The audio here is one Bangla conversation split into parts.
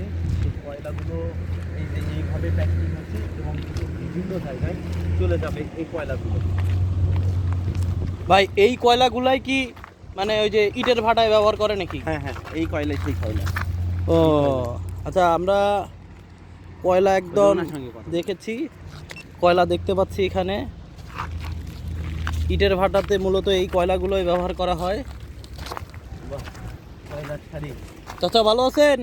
আছে সেই কয়লাগুলো এই যে এইভাবে প্যাকিং হচ্ছে এবং বিভিন্ন জায়গায় চলে যাবে এই কয়লাগুলো। ভাই এই কয়লাগুলাই কি মানে ওই যে ইটের ভাটায় ব্যবহার করে নাকি? হ্যাঁ হ্যাঁ এই কয়লা সেই কয়লা। ও আচ্ছা আমরা কয়লা একদম দেখেছি কয়লা দেখতে পাচ্ছি এখানে। ইটের ভাটাতে মূলত এই কয়লাগুলোই ব্যবহার করা হয়। চাচা ভালো আছেন?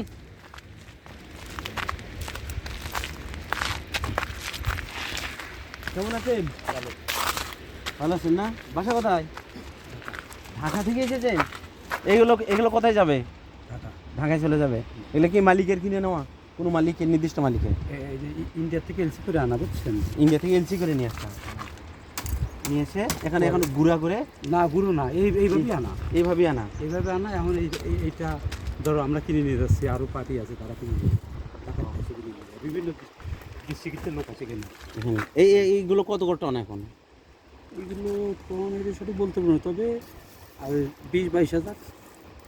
কেমন আছেন? ভালো আছেন না? বাসা কোথায়? ঢাকা থেকে এসেছেন? এইগুলো এগুলো কোথায় যাবে? ঢাকায় চলে যাবে। এগুলো কি মালিকের কিনে নেওয়া? কোনো মালিকের নির্দিষ্ট মালিকের? এই যে ইন্ডিয়া থেকে এলসি করে আনা বুঝছেন? ইন্ডিয়া থেকে এলসি করে নিয়ে আসতাম নিয়ে এসে এখানে এখন গুঁড়া করে? না গুরু না এই এইভাবেই আনা। এইভাবেই আনা? এইভাবে আনা এখন এই এই- এইটা ধরো আমরা কিনে নিয়ে যাচ্ছি আরও পার্টি আছে তারা কিনে। বিভিন্ন ডিস্ট্রিক্টের লোক আছে কিনে এখানে এই এই- এইগুলো কত করে টন এখন? এগুলো কোন এটা সঠিক বলতে পারব না তবে আর বিশ বাইশ হাজার।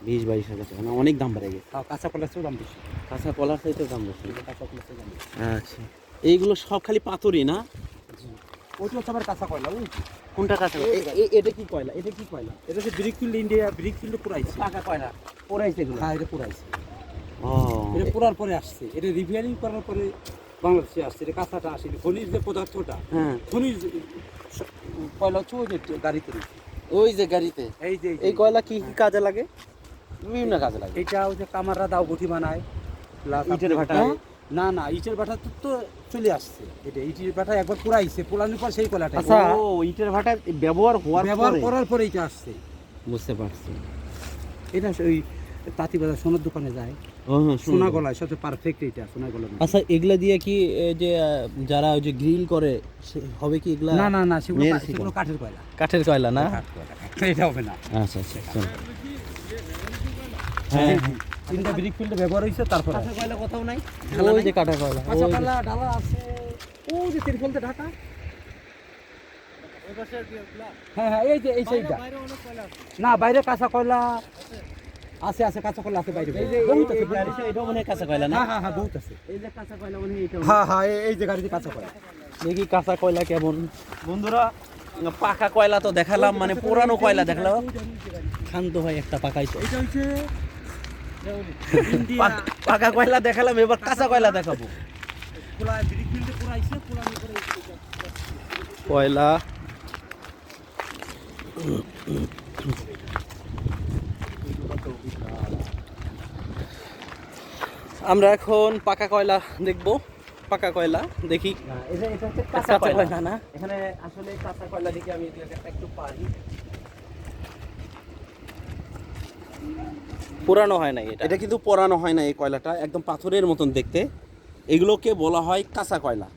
বিশ বাইশ হাজার টাকা না অনেক দাম বেড়ে গেছে। তাও কাঁচা কলার চেয়েও দাম বেশি। কাঁচা কলার চাইতে দাম বেশি। কাঁচা কলার চেয়ে দাম বেশি। আচ্ছা এইগুলো সব খালি পাথরই না? ওইটা হচ্ছে আবার কাঁচা কয়লা বুঝলি? কোনটা কাঁচা এটা কি কয়লা? এটা কি কয়লা? এটা হচ্ছে ব্রিক ফিল্ড ইন্ডিয়া ব্রিক ফিল্ডে পুরাইছে। পাকা কয়লা পড়াইছে এগুলো? হ্যাঁ এটা পুরাইছে। ও এটা পুরার পরে আসছে। এটা রিপেয়ারিং করার পরে বাংলাদেশে আসছে এটা কাঁচাটা আসে খনিজ যে পদার্থটা হ্যাঁ। খনিজ কয়লা হচ্ছে ওই যে গাড়িতে ওই যে গাড়িতে? এই যে এই কয়লা কি কি কাজে লাগে? বিভিন্ন কাজে লাগে। এটা ওই যে কামাররা দাও গুঠি বানায় ইটের ভাটা? হ্যাঁ? না না ইটের ভাটা তো চলে আসছে। এটা ইটের ভাটা একবার পুরাইছে পুরানোর পর সেই কয়লাটা আচ্ছা। ও ইটের ভাটা ব্যবহার হওয়ার ব্যবহার করার পরে এটা আসছে। বুঝতে পারছি। এটা ওই তাঁতিবাজার সোনার দোকানে যায়। হ্যাঁ সোনা গলায় সবচেয়ে পারফেক্ট এটা সোনা গলা আচ্ছা এগুলা দিয়ে কি এই যে যারা ওই যে গ্রিল করে সে- হবে কি এগুলা? না না না সেগুলো সেগুলো কাঠের কয়লা। কাঠের কয়লা না? এটা হবে না। আচ্ছা আচ্ছা হ্যাঁ তিনটা ব্রিক ফিল্ডে ব্যবহার হয়েছে তারপর কাঁচা কয়লা কোথাও নাই? ওই যে কাঠের কয়লা কাঁচা ওই কয়লা ডালা আছে। ও যে তিরপলতে ঢাকা। হ্যাঁ হ্যাঁ এই যে এই সাইডটা। না বাইরে কাঁচা কয়লা। আছে আছে কাঁচা কয়লা আছে বাইরে। বহুত আছে। এটাও মনে কাঁচা কয়লা না? হ্যাঁ হ্যাঁ হ্যাঁ বহুত আছে। এই যে কাঁচা কয়লা মনে এটা হ্যাঁ হ্যাঁ এই- যে গাড়িতে কাঁচা কয়লা। দেখি কাঁচা কয়লা কেমন। বন্ধুরা পাকা কয়লা তো দেখালাম মানে পুরানো কয়লা দেখালাম। শান্ত হয় একটা পাকাইতো এটা হচ্ছে পাকা কয়লা দেখালাম এবার কাঁচা কয়লা দেখাবো। কয়লা। আমরা এখন পাকা কয়লা দেখব। পাকা কয়লা দেখি। না, এটা এটা হচ্ছে কাঁচা কয়লা। না? এখানে আসলে কাঁচা কয়লা দেখে আমি একটু পারি। পুরানো হয় না এটা। এটা কিন্তু পরানো হয় না এই কয়লাটা একদম পাথরের মতন দেখতে। এগুলোকে বলা হয় কাঁচা কয়লা।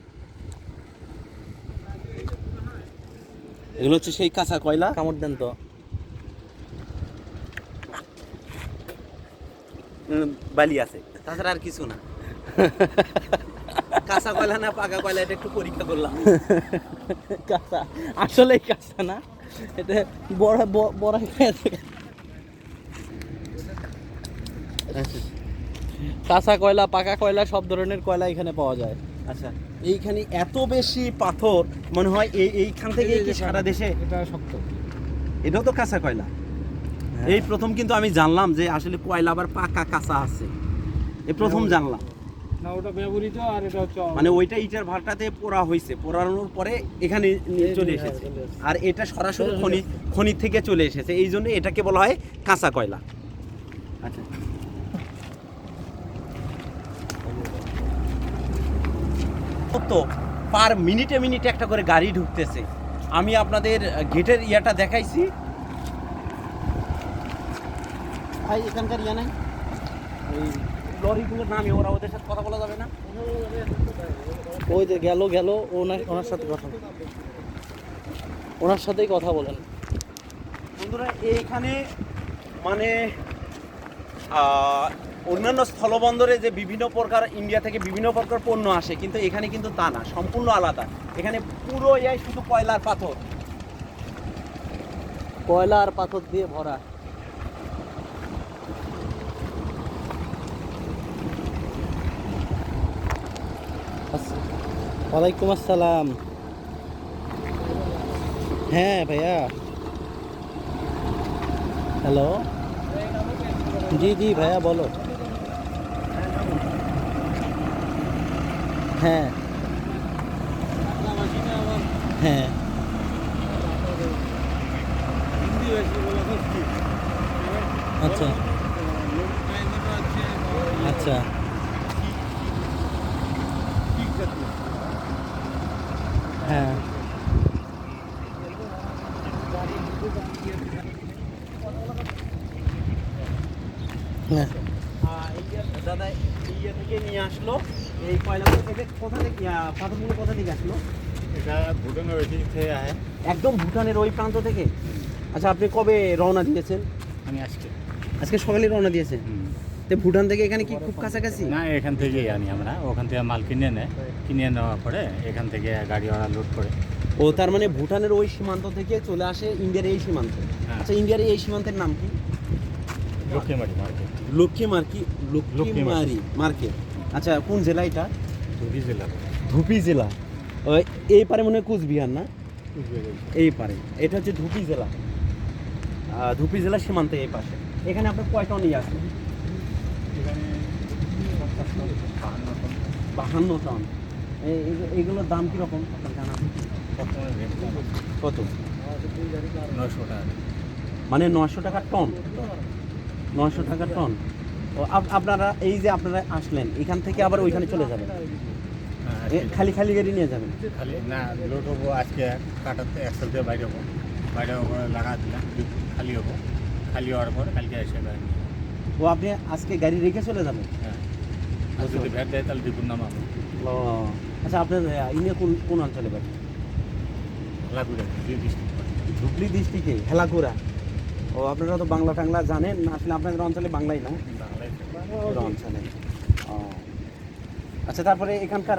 এগুলো হচ্ছে সেই কাঁচা কয়লা। কামড় দেন তো। বালি আছে। তাছাড়া আর কিছু না। কাঁচা কয়লা না পাকা কয়লা এটা একটু পরীক্ষা করলাম। কাঁচা আসলেই কাঁচা না। এটা বড় বড় কাঁচা কয়লা পাকা কয়লা সব ধরনের কয়লা এখানে পাওয়া যায়। আচ্ছা। এইখানে এত বেশি পাথর মনে হয় এই এইখান থেকে কি সারা দেশে? এটা শক্ত। এটাও তো কাঁচা কয়লা। এই প্রথম কিন্তু আমি জানলাম যে আসলে কয়লা আবার পাকা কাঁচা আছে। এই প্রথম জানলাম। না ওটা ব্যবহৃত আর এটা হচ্ছে মানে ওইটা ইটার ভাটাতে পোড়া হয়েছে পোড়ানোর পরে এখানে হ্যাঁ, এসেছে। চলে এসেছে। আর এটা সরাসরি খনি খনি থেকে চলে এসেছে। এই জন্য এটাকে বলা হয় কাঁচা কয়লা। আচ্ছা। তো পার মিনিটে মিনিটে একটা করে গাড়ি ঢুকতেছে। আমি আপনাদের গেটের ইয়াটা দেখাইছি। ভাই, এখানকার ইয়া নাই। ওই লরিগুলোর নামে ওরা ওদের সাথে কথা বলা যাবে না। ওই যে গেল গেল ওনার ওনার সাথে কথা। ওনার সাথেই কথা বলেন। বন্ধুরা, এইখানে মানে অন্যান্য স্থলবন্দরে যে বিভিন্ন প্রকার ইন্ডিয়া থেকে বিভিন্ন প্রকার পণ্য আসে, কিন্তু এখানে কিন্তু তা না, সম্পূর্ণ আলাদা। এখানে পুরো এই শুধু কয়লার পাথর। কয়লা আর পাথর দিয়ে ভরা। ওয়ালাইকুম আসসালাম। হ্যাঁ ভাইয়া। হ্যালো। জি জি ভাইয়া বলো। হ্যাঁ। হ্যাঁ। আচ্ছা। দাদা ইয়ে থেকে নিয়ে আসলো। এই কয়লাগুলো থেকে কোথা থেকে পাথরগুলো কোথা থেকে আসলো? এটা ভুটানের ওই দিক থেকে আয়। একদম ভুটানের ওই প্রান্ত থেকে? আচ্ছা আপনি কবে রওনা দিয়েছেন? আমি আজকে। আজকে সকালে রওনা দিয়েছেন? তো ভুটান থেকে এখানে কি খুব কাছাকাছি? না এখান থেকেই আনি আমরা। ওখান থেকে মাল কিনে নেয় কিনে নেওয়ার পরে এখান থেকে গাড়ি ওরা লোড করে। ও তার মানে ভুটানের ওই সীমান্ত থেকে চলে আসে ইন্ডিয়ার এই সীমান্ত। হ্যাঁ। আচ্ছা ইন্ডিয়ার এই সীমান্তের নাম কি? লক্ষ্মীমারি মার্কেট। লক্ষ্মী মার্কি লক্ষ্মীমারি। মার্কেট। আচ্ছা কোন জেলা এটা? ধুবি জেলা। ধুপি জেলা। এই পারে মনে হয় কুচবিহার না? এই পারে। এটা হচ্ছে ধুপি জেলা। ধুপি জেলা সীমান্তে এই পাশে। এখানে আপনার কয় টন নিয়ে আসবেন বাহান্ন টন। এই- এই- এইগুলোর দাম কীরকম? আপনার জানা? বর্তমানে রেট কত? নয়শো টাকা। মানে নশো টাকা টন? নশো টাকা টন। ও আপ- আপনারা এই যে আপনারা আসলেন এখান থেকে আবার ওইখানে চলে যাবেন? হ্যাঁ, খালি খালি গাড়ি নিয়ে যাবেন? খালি না লোড হব আজকে কাটাতে একসাল দিয়ে বাইরে হব। বাইরে হব লাগা দিলাম খালি হব। খালি হওয়ার পর কালকে এসে গাড়ি ও আপনি আজকে গাড়ি রেখে চলে যাবেন? হ্যাঁ। যদি ভ্যাট দেয় তাহলে দ্বিগুণ নাম ও আচ্ছা আপনার ইনে কোন কোন অঞ্চলে বাড়ি? লাগুড়ে ডিস্ট্রিক্ট ধুবলি ডিস্ট্রিক্টে হেলাকুড়া। ও আপনারা তো বাংলা টাংলা জানেন না আসলে আপনাদের অঞ্চলে বাংলাই না? অঞ্চলে। ও। আচ্ছা তারপরে এখানকার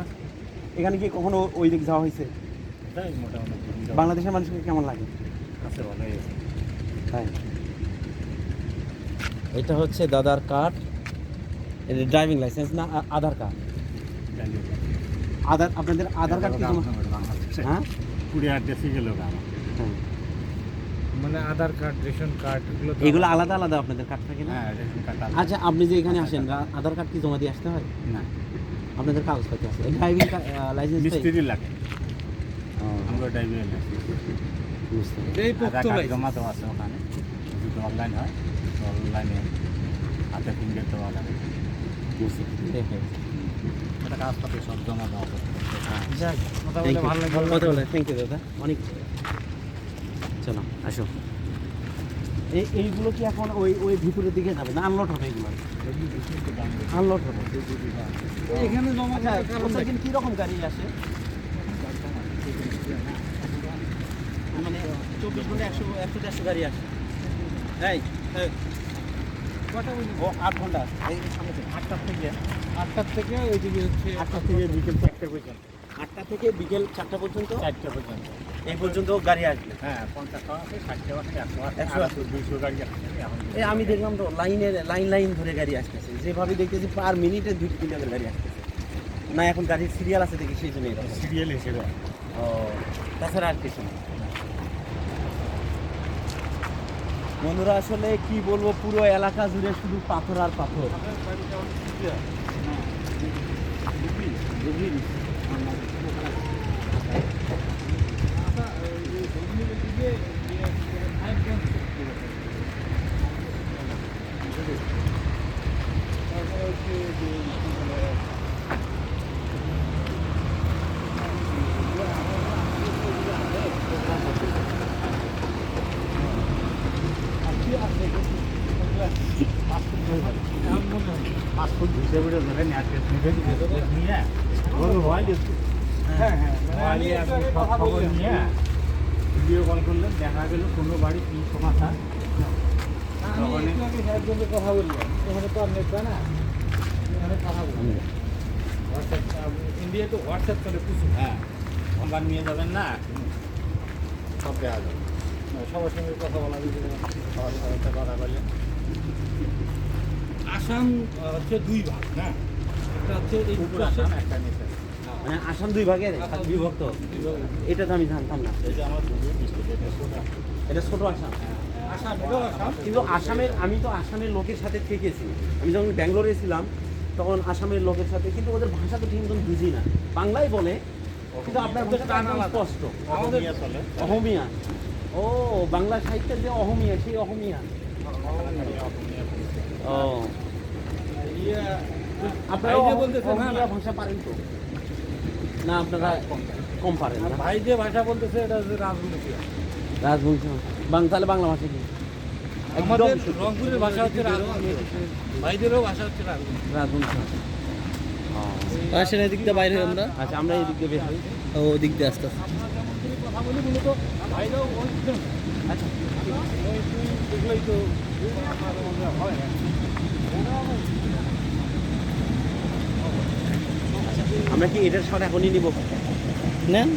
এখানে কি কখনো ওই দিক যাওয়া হয়েছে? বাংলাদেশের মানুষকে কেমন লাগে? আছে তাই। এটা হচ্ছে দাদার কার্ড। এটা ড্রাইভিং লাইসেন্স না আধার কার্ড? আধার আপনাদের আধার কার্ড কি হ্যাঁ? কুড়ি আট দেশে গেল আমার। হ্যাঁ। মানে আধার কার্ড রেশন কার্ড এগুলো তো এগুলো আলাদা আলাদা আপনাদের কার্ড থাকে না? হ্যাঁ রেশন কার্ড আলাদা। আচ্ছা আপনি যে এখানে আসেন রা- আধার কার্ড কি জমা দিয়ে আসতে হয়? না। আপনাদের কাগজপত্র আছে। ড্রাইভিং লাইসেন্স মিস্ত্রি লাগে। আমরা ড্রাইভিং বুঝতে পারছি। এই আধার পোক্ত কার্ড লাইসেন্স। জমা দেওয়া আছে ওখানে। যদি অনলাইন হয় তো অনলাইনে হাতে ফিঙ্গার দেওয়া লাগে। বুঝতে পারছি। ঠিক আছে। সব জমা দেওয়া করতে যাক, কথা বলে থ্যাংক ইউ দাদা। অনেক চলো আসো। এই এইগুলো কি এখন ওই ওই ভিতরের দিকে যাবে না? আনলোড হবে এগুলো? আনলোড হবে। এখানে জমা আচ্ছা প্রত্যেকদিন কী গাড়ি আসে? মানে চব্বিশ ঘণ্টা একশো একশো দেড়শো গাড়ি আসে। এই বলি? ও আট ঘণ্টা এই সামনে থেকে, আটটার থেকে। আটটার থেকে ওইদিকে হচ্ছে আটটা থেকে বিকেল চারটে পর্যন্ত। আটটা থেকে বিকেল চারটা পর্যন্ত? চারটে পর্যন্ত। এই পর্যন্ত গাড়ি আসবে? হ্যাঁ পঞ্চাশ টাকা আছে ষাট টাকা আছে একশো আছে একশো একশো দুইশো গাড়ি আছে এই আমি দেখলাম তো লাইনে লাইন লাইন ধরে গাড়ি আসতেছে। যেভাবে দেখতেছি পার মিনিটে দুই তিনটা গাড়ি আসতেছে। না এখন গাড়ির সিরিয়াল আছে দেখি সেই জন্য সিরিয়াল হিসেবে ও তাছাড়া আর কিছু না। বন্ধুরা আসলে কি বলব পুরো এলাকা জুড়ে শুধু পাথর আর পাথর। পাসপোর্ট হিসেবে ধরেন অ্যাড্রেস নিয়ে ওগুলো হয় হ্যাঁ হ্যাঁ মোবাইলে আপনি সব খবর নিয়ে ভিডিও কল করলেন দেখা গেল কোনো বাড়ি কী সমস্যা আমি সাহেবগঞ্জে কথা বললাম ওখানে তো পায় না এখানে কথা বলি হোয়াটসঅ্যাপ ইন্ডিয়া তো হোয়াটসঅ্যাপ চলে প্রচুর হ্যাঁ আমার নিয়ে যাবেন না সব দেখা যাবে সবার সঙ্গে কথা বলা। কথা বললেন আসাম হচ্ছে দুই ভাগ হ্যাঁ একটা হচ্ছে এই আসাম একটা নিচে। হ্যাঁ, মানে আসাম দুই ভাগে বিভক্ত এটা তো আমি জানতাম না। এটা ছোট আসাম। আসাম। কিন্তু আসামের আমি তো আসামের লোকের সাথে থেকেছি। আমি যখন ব্যাঙ্গালোরে ছিলাম তখন আসামের লোকের সাথে কিন্তু ওদের ভাষা তো ঠিক মতন বুঝি না। বাংলাই বলে কিন্তু আপনার ভাষাটা স্পষ্ট। আমাদের অহমিয়া ও বাংলা সাহিত্যের যে অহমিয়া সেই অহমিয়া। ও। আপনারা ভাই বলতেছে না, ভাষা পারেন তো। না আপনারা কম পারেন ভাই যে ভাষা বলতেছে এটা হচ্ছে রাজবংশী রাজবংশী বাং তাহলে বাংলা ভাষা কি? আমাদের রংপুরের ভাষা হচ্ছে রাজবংশী। ভাইদেরও ভাষা হচ্ছে রাজবংশী। রাজবংশী আসেন এদিক দিয়ে বাইরে আমরা। আচ্ছা আমরা এই দিক দিয়ে বের হই। ও দিক দিয়ে আস্তে আস্তে। কথা বলি মূলত ভাইরাও আচ্ছা তো হয় আমরা কি এটার শট এখনই নিব? নেন।